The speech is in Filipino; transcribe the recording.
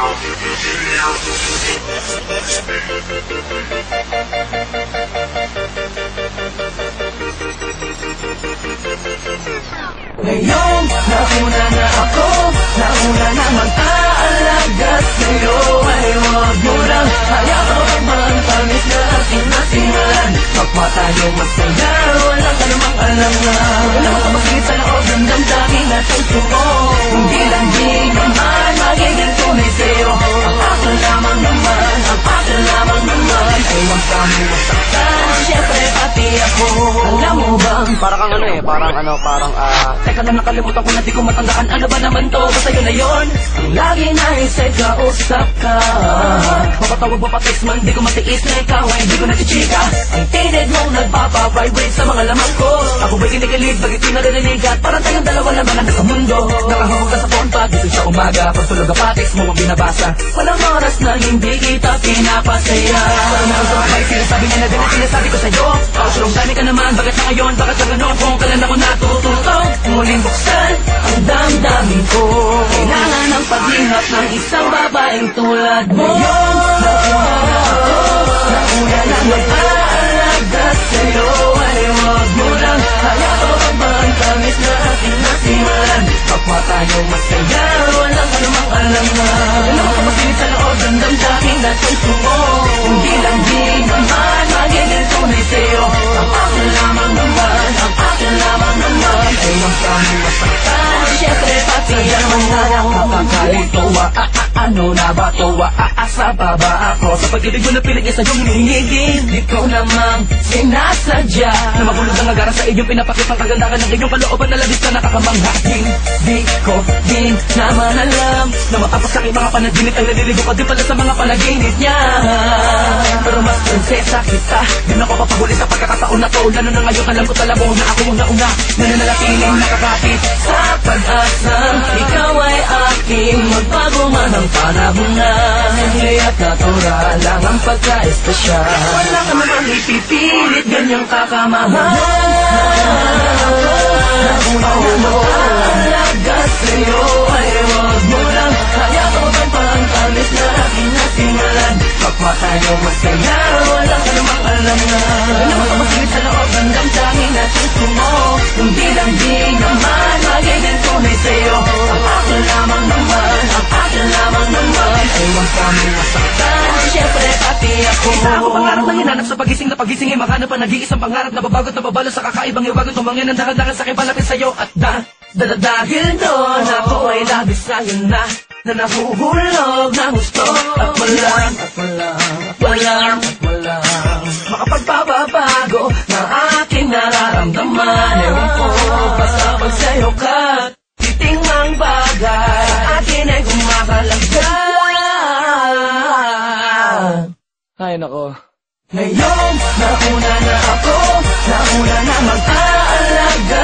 Ngayon, nauna na ako Nauna na mag-aalaga sa'yo Ay huwag mo lang hayaan. Tamis na ating nasimulan Kapwa tayo masaya Walang anumang alam na. Wala makamasingit sa loob ng damdamin at puso kang ano eh, parang ano, parang ah... Teka lang nakalimutan ko na di ko matandaan. Ano ba naman to? Basta yun na yun. Ang lagi na kausap ka. Mapatawag mo pa text man Di ko matiis na ikaw ay di ko nachichika Ang tinid mong nagpapavibrate sa mga laman ko. Ako ba'y kinikilig Bakit di naririnig? At parang tayong dalawa lamang ang nasa mundo. Nakahawag ka sa phone pag gising sa umaga. Pag tulog ka pa text mo ang binabasa. Walang oras na hindi kita pinapasaya. Parang meron sa sinasabi niya na din ang sinasabi ko sa'yo. Pausulong dami ka naman. Bakit sa ngayon? Bakit sa ganon? Kung kailan ako natututong Muling buksan ang damdamin ko. Kailangan ng paghihap ng isang babaeng tulad mo. Nauna na ako Nauna na mag-aalaga sa'yo. Ay huwag mo lang hayaan. Ba ang tamis na ating nasimulan Kapwa tayo masaya. Walang anumang alam na. Wala makamasingit sa loob ng damdamin at Makakalito wa a, a, Ano na ba to wa a, Asa pa ba ako. Sa pag-ibig mo na piling isa yung hinihigin Di ko namang sinasadya. Na magulog ang agara sa iyong pinapakitang kagandahan ng iyong kalooban na labis na nakakamangha. Di ko din naman alam Na matapos aking mga panaginip Ay naliligo pa din pala sa mga panaginip niya. Pero mas prinsesa kita. Di na ako papahuli sa pagkakataon na to. Lalo na ngayon alam ko talaga na ako ang nauna. Na ang panahon na Hindi at natural lang ang pagka-espesyal. Wala ka namang ipipilit ganyang kakamahal. Nauna na pangarap na hinanap sa pagising na pagising Ay makahanap pa nag-iisang pangarap na babagot na babalo sa kakaibang iwagot Tumangin ang dahan-dahan sa aking palapit sa'yo At da, da, da, dahil doon Ako ay labis sa'yo na na nahuhulog ng gusto. At walang, at walang, at walang, at walang Makapagpapabago na aking nararamdaman. Ewan ko, basta pag sa'yo ka Titing ang bagay Akin ay kumakalaga Ay, nako. Ngayon, nauna na ako Nauna na mag-aalaga